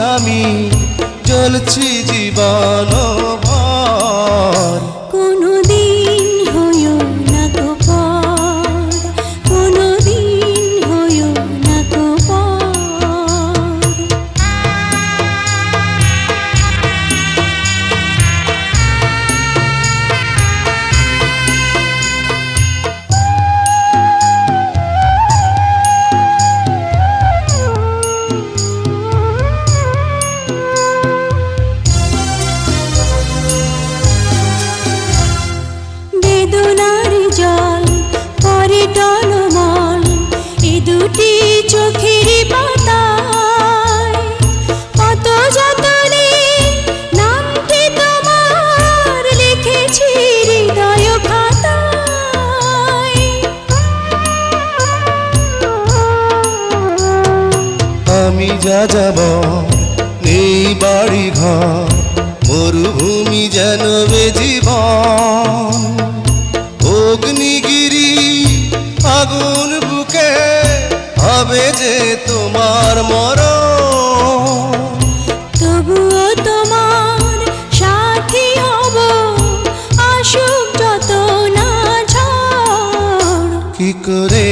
স্বামী জলছি জীবন যা যাব। নেই বাড়ি ঘর মরুভূমি যেন জীবন। অগ্নিগিরি আগুন বুকে হবে যে তোমার মরণ। তবুও তোমার সাথী হব আসুক যত না ঝড়। কি করে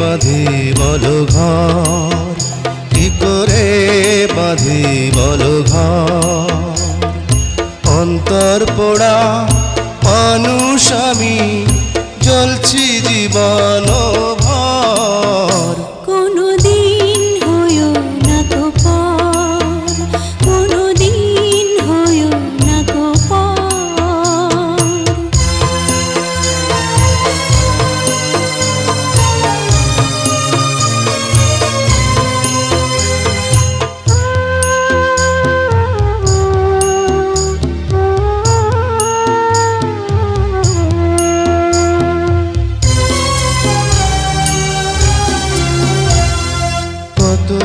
বাঁধে বলো ঘর? বাঁধে বল অন্তর পোড়া মানুষ আমি জ্বলছি জীবন।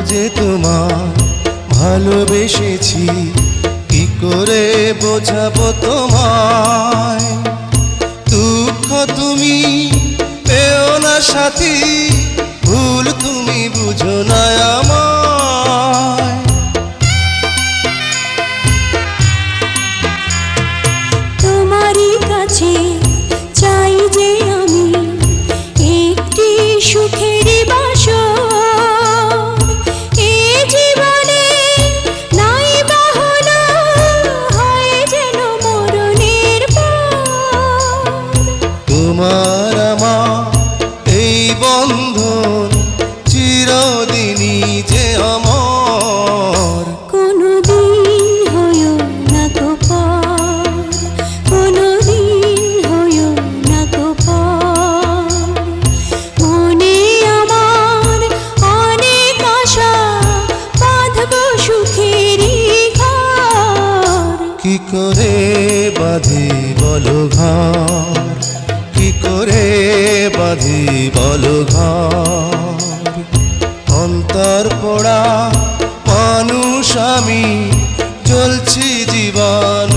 যে তোমার ভালোবেসেছি কি করে বোঝাবো তোমায়? দুঃখ তুমি পেও না সাথী বন্ধন চিরদিনই যে আমার কোনো দিন হইও না তো পর কোনো দিন হইও না তো পর মনে আমার অনেক আশা বাঁধব সুখেরই কি করে বাঁধি বলো ঘর? কি করে বাঁধি বলো ঘর? অন্তর পোড়া মানুষ আমি চলছি জীবন।